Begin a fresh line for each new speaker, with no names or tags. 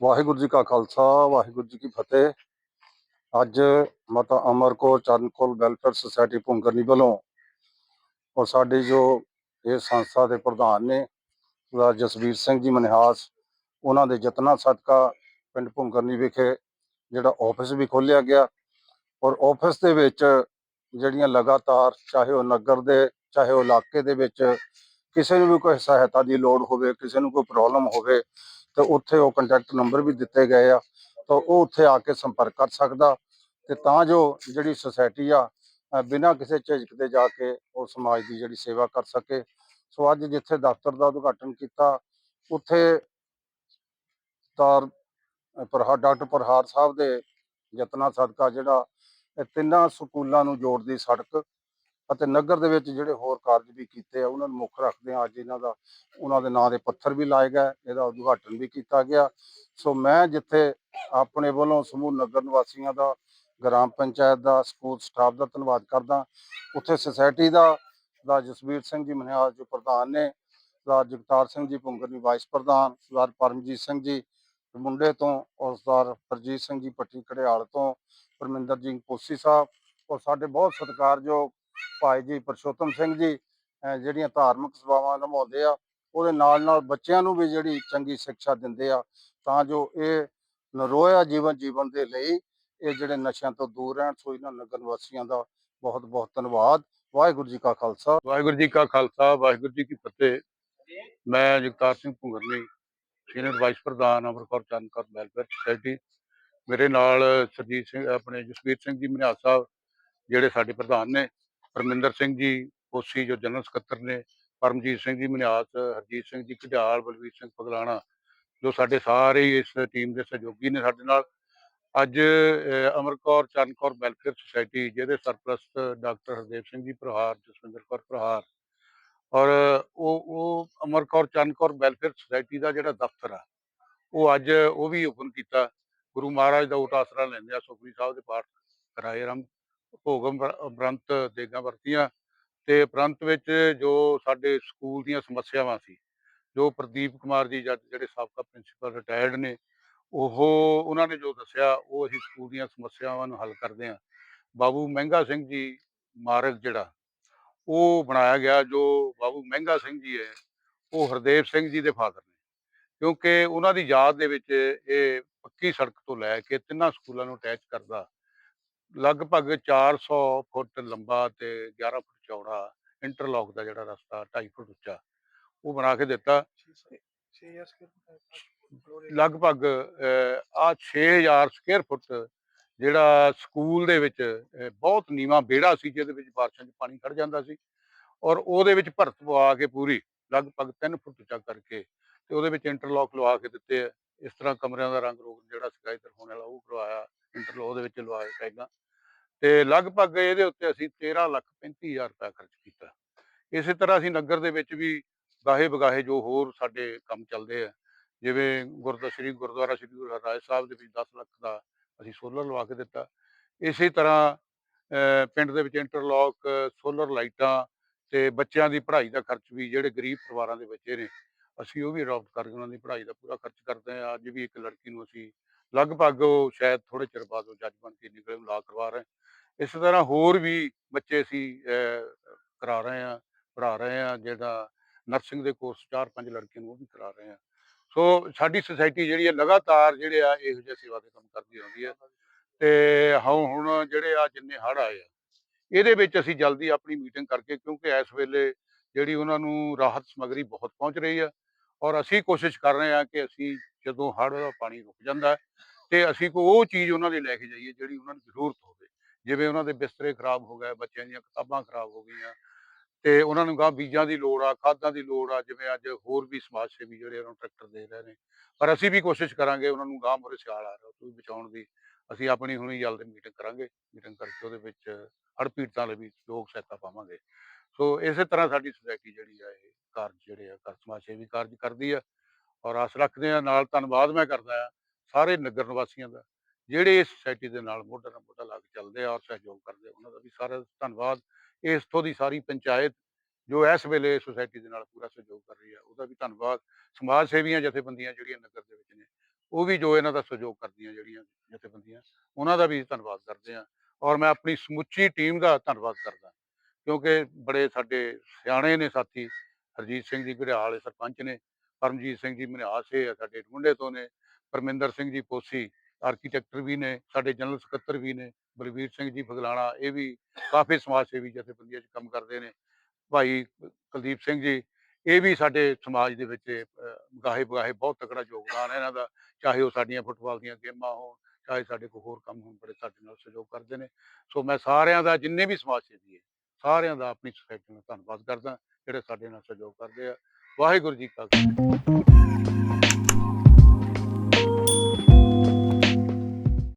ਵਾਹਿਗੁਰੂ ਜੀ ਕਾ ਖਾਲਸਾ, ਵਾਹਿਗੁਰੂ ਜੀ ਕੀ ਫਤਿਹ। ਅੱਜ ਮਾਤਾ ਅਮਰ ਕੌਰ ਚਰਨਕੌਰ ਵੈਲਫੇਅਰ ਸੁਸਾਇਟੀ ਭੁੰਗਰਨੀ ਵੱਲੋਂ ਔਰ ਸਾਡੇ ਜੋ ਇਹ ਸੰਸਥਾ ਦੇ ਪ੍ਰਧਾਨ ਨੇ ਸਰਦਾਰ ਜਸਵੀਰ ਸਿੰਘ ਜੀ ਮਨਿਹਾਸ, ਉਹਨਾਂ ਦੇ ਯਤਨਾਂ ਸਦਕਾ ਪਿੰਡ ਭੁੰਗਰਨੀ ਵਿਖੇ ਜਿਹੜਾ ਆਫਿਸ ਵੀ ਖੋਲ੍ਹਿਆ ਗਿਆ ਔਰ ਆਫਿਸ ਦੇ ਵਿੱਚ ਜਿਹੜੀਆਂ ਲਗਾਤਾਰ ਚਾਹੇ ਉਹ ਨਗਰ ਦੇ, ਚਾਹੇ ਉਹ ਇਲਾਕੇ ਦੇ ਵਿੱਚ ਕਿਸੇ ਨੂੰ ਵੀ ਕੋਈ ਸਹਾਇਤਾ ਦੀ ਲੋੜ ਹੋਵੇ, ਕਿਸੇ ਨੂੰ ਕੋਈ ਪ੍ਰੋਬਲਮ ਹੋਵੇ, ਤਾਂ ਉੱਥੇ ਉਹ ਕੰਟੈਕਟ ਨੰਬਰ ਵੀ ਦਿੱਤੇ ਗਏ ਆ, ਤਾਂ ਉਹ ਉੱਥੇ ਆ ਕੇ ਸੰਪਰਕ ਕਰ ਸਕਦਾ ਤੇ ਤਾਂ ਜੋ ਜਿਹੜੀ ਸੁਸਾਇਟੀ ਆ ਬਿਨਾਂ ਕਿਸੇ ਝਿਜਕ ਦੇ ਜਾ ਕੇ ਉਹ ਸਮਾਜ ਦੀ ਜਿਹੜੀ ਸੇਵਾ ਕਰ ਸਕੇ। ਸੋ ਅੱਜ ਜਿੱਥੇ ਦਫ਼ਤਰ ਦਾ ਉਦਘਾਟਨ ਕੀਤਾ, ਉੱਥੇ ਤਾਰ ਪ੍ਰਹਾਰ ਡਾਕਟਰ ਪ੍ਰਹਾਰ ਸਾਹਿਬ ਦੇ ਯਤਨਾਂ ਸਦਕਾ ਜਿਹੜਾ ਇਹ ਤਿੰਨਾਂ ਸਕੂਲਾਂ ਨੂੰ ਜੋੜਦੀ ਸੜਕ ਅਤੇ ਨਗਰ ਦੇ ਵਿੱਚ ਜਿਹੜੇ ਹੋਰ ਕਾਰਜ ਵੀ ਕੀਤੇ ਆ, ਉਹਨਾਂ ਨੂੰ ਮੁੱਖ ਰੱਖਦੇ ਆ ਅੱਜ ਇਹਨਾਂ ਦਾ, ਉਹਨਾਂ ਦੇ ਨਾਂ ਦੇ ਪੱਥਰ ਵੀ ਲਾਏ ਗਏ, ਇਹਦਾ ਉਦਘਾਟਨ ਵੀ ਕੀਤਾ ਗਿਆ। ਸੋ ਮੈਂ ਜਿੱਥੇ ਆਪਣੇ ਵੱਲੋਂ ਸਮੂਹ ਨਗਰ ਨਿਵਾਸੀਆਂ ਦਾ, ਗ੍ਰਾਮ ਪੰਚਾਇਤ ਦਾ, ਸਕੂਲ ਸਟਾਫ ਦਾ ਧੰਨਵਾਦ ਕਰਦਾ, ਉੱਥੇ ਸੁਸਾਇਟੀ ਦਾ ਦਾ ਜਸਵੀਰ ਸਿੰਘ ਜੀ ਮਨਿਆਲ ਜੋ ਪ੍ਰਧਾਨ ਨੇ ਸਰਦਾਰ ਜਗਤਾਰ ਸਿੰਘ ਜੀ ਭੁੰਗਰਨੀ ਵਾਈਸ ਪ੍ਰਧਾਨ ਸਰਦਾਰ ਪਰਮਜੀਤ ਸਿੰਘ ਜੀ ਮੁੰਡੇ ਤੋਂ, ਔਰ ਸਰਦਾਰ ਹਰਜੀਤ ਸਿੰਘ ਜੀ ਪੱਟੀ ਘੜਿਆਲ ਤੋਂ, ਪਰਮਿੰਦਰ ਜੀ ਕੋਸੀ ਸਾਹਿਬ, ਔਰ ਸਾਡੇ ਬਹੁਤ ਸਤਿਕਾਰਯੋਗ ਭਾਈ ਜੀ ਪਰਸ਼ੋਤਮ ਸਿੰਘ ਜੀ ਜਿਹੜੀਆਂ ਧਾਰਮਿਕ ਸੇਵਾਵਾਂ ਨਿਭਾਉਂਦੇ ਆ, ਉਹਦੇ ਨਾਲ ਨਾਲ ਬੱਚਿਆਂ ਨੂੰ ਵੀ ਜਿਹੜੀ ਚੰਗੀ ਸਿੱਖਿਆ ਦਿੰਦੇ ਆ, ਤਾਂ ਜੋ ਇਹ ਨਰੋਇਆ ਜੀਵਨ ਜੀਵਨ ਦੇ ਲਈ ਇਹ ਜਿਹੜੇ ਨਸ਼ਿਆਂ ਤੋਂ ਦੂਰ ਰਹਿਣ, ਸੋ ਇਹਨਾਂ ਨਗਰ ਨਿਵਾਸੀਆਂ ਦਾ ਬਹੁਤ ਬਹੁਤ ਧੰਨਵਾਦ। ਵਾਹਿਗੁਰੂ ਜੀ ਕਾ ਖਾਲਸਾ।
ਵਾਹਿਗੁਰੂ ਜੀ ਕਾ ਖਾਲਸਾ, ਵਾਹਿਗੁਰੂ ਜੀ ਕੀ ਫਤਿਹ। ਮੈਂ ਜਗਤਾਰ ਸਿੰਘ ਭੁੰਗਰਨੀ, ਸੀਨੀਅਰ ਵਾਈਸ ਪ੍ਰਧਾਨ ਅਮਰਕੌਰ ਚੰਦਕੌਰ ਵੈਲਫੇਅਰ ਸੁਸਾਇਟੀ। ਮੇਰੇ ਨਾਲ ਸਰਜੀਤ ਸਿੰਘ, ਆਪਣੇ ਜਸਵੀਰ ਸਿੰਘ ਜੀ ਮਨਿਆਲ ਸਾਹਿਬ, ਜਿਹੜੇ ਸਾਡੇ ਪ੍ਰਧਾਨ ਨੇ ਪਰਮਿੰਦਰ ਸਿੰਘ ਜੀ ਕੋਸੀ ਜੋ ਜਨਰਲ ਸਕੱਤਰ ਨੇ ਪਰਮਜੀਤ ਸਿੰਘ ਜੀ ਮਨਿਆਸ ਹਰਜੀਤ ਸਿੰਘ ਜੀ ਘੜਿਆਲ ਬਲਵੀਰ ਸਿੰਘ ਪਗਲਾਣਾ ਜੋ ਸਾਡੇ ਸਾਰੇ ਹੀ ਇਸ ਟੀਮ ਦੇ ਸਹਿਯੋਗੀ ਨੇ ਸਾਡੇ ਨਾਲ। ਅੱਜ ਅਹ, ਅਮਰਕੌਰ ਚਰਨਕੌਰ ਵੈਲਫੇਅਰ ਸੁਸਾਇਟੀ ਜਿਹਦੇ ਸਰਪ੍ਰਸਤ ਡਾਕਟਰ ਹਰਦੇਵ ਸਿੰਘ ਜੀ ਪ੍ਰਹਾਰ ਜਸਵਿੰਦਰ ਕੌਰ ਪ੍ਰਹਾਰ ਔਰ ਉਹ ਉਹ ਅਮਰਕੌਰ ਚਰਨਕੌਰ ਵੈਲਫੇਅਰ ਸੁਸਾਇਟੀ ਦਾ ਜਿਹੜਾ ਦਫ਼ਤਰ ਆ ਉਹ ਅੱਜ ਉਹ ਵੀ ਓਪਨ ਕੀਤਾ। ਗੁਰੂ ਮਹਾਰਾਜ ਦਾ ਓਟ ਆਸਰਾ ਲੈਂਦੇ ਆ ਸੁਖਮਨੀ ਸਾਹਿਬ ਦੇ ਪਾਠ ਕਰਾਏ ਰਮ ਭੋਗ ਉਪਰੰਤ ਦੇਗਾਂ ਵਰਤੀਆਂ ਤੇ ਉਪਰੰਤ ਵਿੱਚ ਜੋ ਸਾਡੇ ਸਕੂਲ ਦੀਆਂ ਸਮੱਸਿਆਵਾਂ ਸੀ, ਜੋ ਪ੍ਰਦੀਪ ਕੁਮਾਰ ਜੀ ਜੱਜ ਜਿਹੜੇ ਸਾਬਕਾ ਪ੍ਰਿੰਸੀਪਲ ਰਿਟਾਇਰਡ ਨੇ, ਉਹ ਉਹਨਾਂ ਨੇ ਜੋ ਦੱਸਿਆ, ਉਹ ਅਸੀਂ ਸਕੂਲ ਦੀਆਂ ਸਮੱਸਿਆਵਾਂ ਨੂੰ ਹੱਲ ਕਰਦੇ ਹਾਂ। ਬਾਬੂ ਮਹਿੰਗਾ ਸਿੰਘ ਜੀ ਮਾਰਗ ਜਿਹੜਾ, ਉਹ ਬਣਾਇਆ ਗਿਆ, ਜੋ ਬਾਬੂ ਮਹਿੰਗਾ ਸਿੰਘ ਜੀ ਹੈ, ਉਹ ਹਰਦੇਵ ਸਿੰਘ ਜੀ ਦੇ ਫਾਦਰ ਨੇ। ਕਿਉਂਕਿ ਉਹਨਾਂ ਦੀ ਯਾਦ ਦੇ ਵਿੱਚ ਇਹ ਪੱਕੀ ਸੜਕ ਤੋਂ ਲੈ ਕੇ ਤਿੰਨਾਂ ਸਕੂਲਾਂ ਨੂੰ ਅਟੈਚ ਕਰਦਾ ਲਗਭਗ 400 ਫੁੱਟ ਲੰਬਾ ਤੇ 11 ਫੁੱਟ ਚੌੜਾ ਇੰਟਰਲੌਕ ਦਾ ਜਿਹੜਾ ਰਸਤਾ 2.5 ਫੁੱਟ ਉੱਚਾ ਉਹ ਬਣਾ ਕੇ ਦਿੱਤਾ। ਲਗਭਗ ਆ 6000 ਸਕੁਅਰ ਫੁੱਟ ਜਿਹੜਾ ਸਕੂਲ ਦੇ ਵਿੱਚ ਬਹੁਤ ਨੀਵਾਂ ਵਿਹੜਾ ਸੀ ਜਿਹਦੇ ਵਿੱਚ ਬਾਰਿਸ਼ਾਂ 'ਚ ਪਾਣੀ ਖੜ ਜਾਂਦਾ ਸੀ ਔਰ ਉਹਦੇ ਵਿੱਚ ਭਰਤ ਪਵਾ ਕੇ ਪੂਰੀ ਲਗਭਗ 3 ਫੁੱਟ ਉੱਚਾ ਕਰਕੇ ਤੇ ਉਹਦੇ ਵਿੱਚ ਇੰਟਰਲੌਕ ਲਵਾ ਕੇ ਦਿੱਤੇ ਆ। ਇਸ ਤਰ੍ਹਾਂ ਕਮਰਿਆਂ ਦਾ ਰੰਗ ਰੋਗਨ ਜਿਹੜਾ ਸੀਗਾ ਇੱਧਰ ਹੋਣ ਵਾਲਾ ਉਹ ਕਰਵਾਇਆ ਇੰਟਰਲੌਕ ਉਹਦੇ ਵਿੱਚ ਲਵਾਏ ਟੈਗਾਂ ਤੇ ਲਗਭਗ ਇਹਦੇ ਉੱਤੇ ਅਸੀਂ 13 ਲੱਖ 35000 ਰੁਪਏ ਖਰਚ ਕੀਤਾ। ਇਸੇ ਤਰ੍ਹਾਂ ਅਸੀਂ ਨਗਰ ਦੇ ਵਿੱਚ ਵੀ ਗਾਹੇ ਬਗਾਹੇ ਜੋ ਹੋਰ ਸਾਡੇ ਕੰਮ ਚੱਲਦੇ ਆ ਜਿਵੇਂ ਗੁਰਦੁਆਰਾ ਸ੍ਰੀ ਗੁਰਦੁਆਰਾ ਸ੍ਰੀ ਗੁਰੂ ਹਰਿਰਾਏ ਸਾਹਿਬ ਦੇ ਵਿੱਚ 10 ਲੱਖ ਦਾ ਅਸੀਂ ਸੋਲਰ ਲਵਾ ਕੇ ਦਿੱਤਾ। ਇਸੇ ਤਰ੍ਹਾਂ ਅਹ, ਪਿੰਡ ਦੇ ਵਿੱਚ ਇੰਟਰਲੌਕ ਸੋਲਰ ਲਾਈਟਾਂ ਤੇ ਬੱਚਿਆਂ ਦੀ ਪੜ੍ਹਾਈ ਦਾ ਖਰਚ ਵੀ ਜਿਹੜੇ ਗਰੀਬ ਪਰਿਵਾਰਾਂ ਦੇ ਬੱਚੇ ਨੇ ਅਸੀਂ ਉਹ ਵੀ ਅਡਾਪਟ ਕਰਕੇ ਉਹਨਾਂ ਦੀ ਪੜ੍ਹਾਈ ਦਾ ਪੂਰਾ ਖਰਚ ਕਰਦੇ ਹਾਂ। ਅੱਜ ਵੀ ਇੱਕ ਲੜਕੀ ਨੂੰ ਅਸੀਂ ਲਗਭਗ ਉਹ ਸ਼ਾਇਦ ਥੋੜੇ ਚਿਰ ਬਾਅਦ ਉਹ ਜੱਜ ਬਣ ਕੇ ਨਿਕਲੇ ਲਾ ਕਰਵਾ ਰਹੇ ਹਾਂ। ਇਸੇ ਤਰ੍ਹਾਂ ਹੋਰ ਵੀ ਬੱਚੇ ਅਸੀਂ ਕਰਾ ਰਹੇ ਹਾਂ, ਪੜ੍ਹਾ ਰਹੇ ਹਾਂ। ਜਿਹੜਾ ਨਰਸਿੰਗ ਦੇ ਕੋਰਸ ਚਾਰ ਪੰਜ ਲੜਕੀਆਂ ਨੂੰ ਉਹ ਵੀ ਕਰਾ ਰਹੇ ਹਾਂ। ਸੋ ਸਾਡੀ ਸੁਸਾਇਟੀ ਜਿਹੜੀ ਹੈ ਲਗਾਤਾਰ ਜਿਹੜੇ ਆ ਇਹੋ ਜਿਹੇ ਸੇਵਾ ਦੇ ਕੰਮ ਕਰਦੀ ਰਹਿੰਦੀ ਹੈ। ਤੇ ਹੁਣ ਹੁਣ ਜਿਹੜੇ ਆ ਜਿੰਨੇ ਹੜ੍ਹ ਆਏ ਆ, ਇਹਦੇ ਵਿੱਚ ਅਸੀਂ ਜਲਦੀ ਆਪਣੀ ਮੀਟਿੰਗ ਕਰਕੇ ਕਿਉਂਕਿ ਇਸ ਵੇਲੇ ਜਿਹੜੀ ਉਹਨਾਂ ਨੂੰ ਰਾਹਤ ਸਮੱਗਰੀ ਬਹੁਤ ਪਹੁੰਚ ਰਹੀ ਆ ਔਰ ਅਸੀਂ ਕੋਸ਼ਿਸ਼ ਕਰ ਰਹੇ ਹਾਂ ਕਿ ਅਸੀਂ ਜਦੋਂ ਹੜ੍ਹ ਦਾ ਪਾਣੀ ਰੁਕ ਜਾਂਦਾ ਤੇ ਅਸੀਂ ਕੋਈ ਉਹ ਚੀਜ਼ ਉਹਨਾਂ ਲਈ ਲੈ ਕੇ ਜਾਈਏ ਜਿਹੜੀ ਉਹਨਾਂ ਨੂੰ ਜ਼ਰੂਰਤ ਹੋਵੇ। ਜਿਵੇਂ ਉਹਨਾਂ ਦੇ ਬਿਸਤਰੇ ਖਰਾਬ ਹੋ ਗਏ, ਬੱਚਿਆਂ ਦੀਆਂ ਕਿਤਾਬਾਂ ਖਰਾਬ ਹੋ ਗਈਆਂ ਤੇ ਉਹਨਾਂ ਨੂੰ ਗਾਂ ਬੀਜਾਂ ਦੀ ਲੋੜ ਆ, ਖਾਦਾਂ ਦੀ ਲੋੜ ਆ, ਜਿਵੇਂ ਅੱਜ ਹੋਰ ਵੀ ਸਮਾਜ ਸੇਵੀ ਜਿਹੜੇ ਉਹਨਾਂ ਨੂੰ ਟਰੈਕਟਰ ਦੇ ਰਹੇ ਨੇ। ਪਰ ਅਸੀਂ ਵੀ ਕੋਸ਼ਿਸ਼ ਕਰਾਂਗੇ ਉਹਨਾਂ ਨੂੰ ਗਾਂ ਮੋਰੇ ਸਿਆਲ ਆ ਰਿਹਾ ਉਹ ਵੀ ਬਚਾਉਣ ਦੀ। ਅਸੀਂ ਆਪਣੀ ਹੁਣੀ ਜਲਦ ਮੀਟਿੰਗ ਕਰਾਂਗੇ। ਮੀਟਿੰਗ ਕਰਕੇ ਉਹਦੇ ਵਿੱਚ ਹੜ੍ਹ ਪੀੜਤਾਂ ਲਈ ਵੀ ਯੋਗ ਸਹਾਇਤਾ ਪਾਵਾਂਗੇ। ਸੋ ਇਸੇ ਤਰ੍ਹਾਂ ਸਾਡੀ ਸੁਸਾਇਟੀ ਜਿਹੜੀ ਆ, ਇਹ ਕਾਰਜ ਜਿਹੜੇ ਆ ਕਰ ਸਮਾਜ ਸੇਵੀ ਕਾਰਜ ਕਰਦੀ ਆ ਔਰ ਆਸ ਰੱਖਦੇ ਆ, ਨਾਲ ਧੰਨਵਾਦ ਮੈਂ ਕਰਦਾ ਆ ਸਾਰੇ ਨਗਰ ਨਿਵਾਸੀਆਂ ਦਾ, ਜਿਹੜੇ ਇਸ ਸੁਸਾਇਟੀ ਦੇ ਨਾਲ ਮੋਢਾ ਨਾਲ ਮੋਢਾ ਲਾ ਕੇ ਚੱਲਦੇ ਆ ਔਰ ਸਹਿਯੋਗ ਕਰਦੇ ਆ, ਉਹਨਾਂ ਦਾ ਵੀ ਸਾਰਾ ਧੰਨਵਾਦ। ਇਸ ਤੋਂ ਦੀ ਸਾਰੀ ਪੰਚਾਇਤ ਜੋ ਇਸ ਵੇਲੇ ਸੁਸਾਇਟੀ ਦੇ ਨਾਲ ਪੂਰਾ ਸਹਿਯੋਗ ਕਰ ਰਹੀ ਆ, ਉਹਦਾ ਵੀ ਧੰਨਵਾਦ। ਸਮਾਜ ਸੇਵੀਆਂ ਜਥੇਬੰਦੀਆਂ ਜਿਹੜੀਆਂ ਨਗਰ ਦੇ ਵਿੱਚ ਨੇ, ਉਹ ਵੀ ਜੋ ਇਹਨਾਂ ਦਾ ਸਹਿਯੋਗ ਕਰਦੀਆਂ ਜਿਹੜੀਆਂ ਜਥੇਬੰਦੀਆਂ, ਉਹਨਾਂ ਦਾ ਵੀ ਧੰਨਵਾਦ ਕਰਦੇ ਹਾਂ ਔਰ ਮੈਂ ਆਪਣੀ ਸਮੁੱਚੀ ਟੀਮ ਦਾ ਧੰਨਵਾਦ ਕਰਦਾ। ਕਿਉਂਕਿ ਬੜੇ ਸਾਡੇ ਸਿਆਣੇ ਨੇ ਸਾਥੀ, ਹਰਜੀਤ ਸਿੰਘ ਜੀ ਘੜਿਆਲ ਸਰਪੰਚ ਨੇ, ਪਰਮਜੀਤ ਸਿੰਘ ਜੀ ਮਨਿਆਸ ਇਹ ਸਾਡੇ ਮੁੰਡੇ ਤੋਂ ਨੇ, ਪਰਮਿੰਦਰ ਸਿੰਘ ਜੀ ਪੋਸੀ ਆਰਕੀਟੈਕਟਰ ਵੀ ਨੇ, ਸਾਡੇ ਜਨਰਲ ਸਕੱਤਰ ਵੀ ਨੇ ਬਲਵੀਰ ਸਿੰਘ ਜੀ ਫਗਲਾਣਾ, ਇਹ ਵੀ ਕਾਫੀ ਸਮਾਜ ਸੇਵੀ ਜਥੇਬੰਦੀਆਂ 'ਚ ਕੰਮ ਕਰਦੇ ਨੇ, ਭਾਈ ਕੁਲਦੀਪ ਸਿੰਘ ਜੀ, ਇਹ ਵੀ ਸਾਡੇ ਸਮਾਜ ਦੇ ਵਿੱਚ ਗਾਹੇ ਬਗਾਹੇ ਬਹੁਤ ਤਕੜਾ ਯੋਗਦਾਨ ਹੈ ਇਹਨਾਂ ਦਾ, ਚਾਹੇ ਉਹ ਸਾਡੀਆਂ ਫੁੱਟਬਾਲ ਦੀਆਂ ਗੇਮਾਂ ਹੋਣ, ਚਾਹੇ ਸਾਡੇ ਕੋਈ ਹੋਰ ਕੰਮ ਹੋਣ, ਬੜੇ ਸਾਡੇ ਨਾਲ ਸਹਿਯੋਗ ਕਰਦੇ ਨੇ, ਸੋ ਮੈਂ ਸਾਰਿਆਂ ਦਾ ਜਿੰਨੇ ਵੀ ਸਮਾਜ ਸੇਵੀ ਹੈ ਸਾਰਿਆਂ ਦਾ ਆਪਣੀ ਸੁਸਾਇਟੀ ਨਾਲ ਧੰਨਵਾਦ ਕਰਦਾ, ਜਿਹੜੇ ਸਾਡੇ ਨਾਲ ਸਹਿਯੋਗ ਕਰਦੇ ਆ। ਵਾਹਿਗੁਰੂ ਜੀ ਕਾ ਖਾਲਸਾ।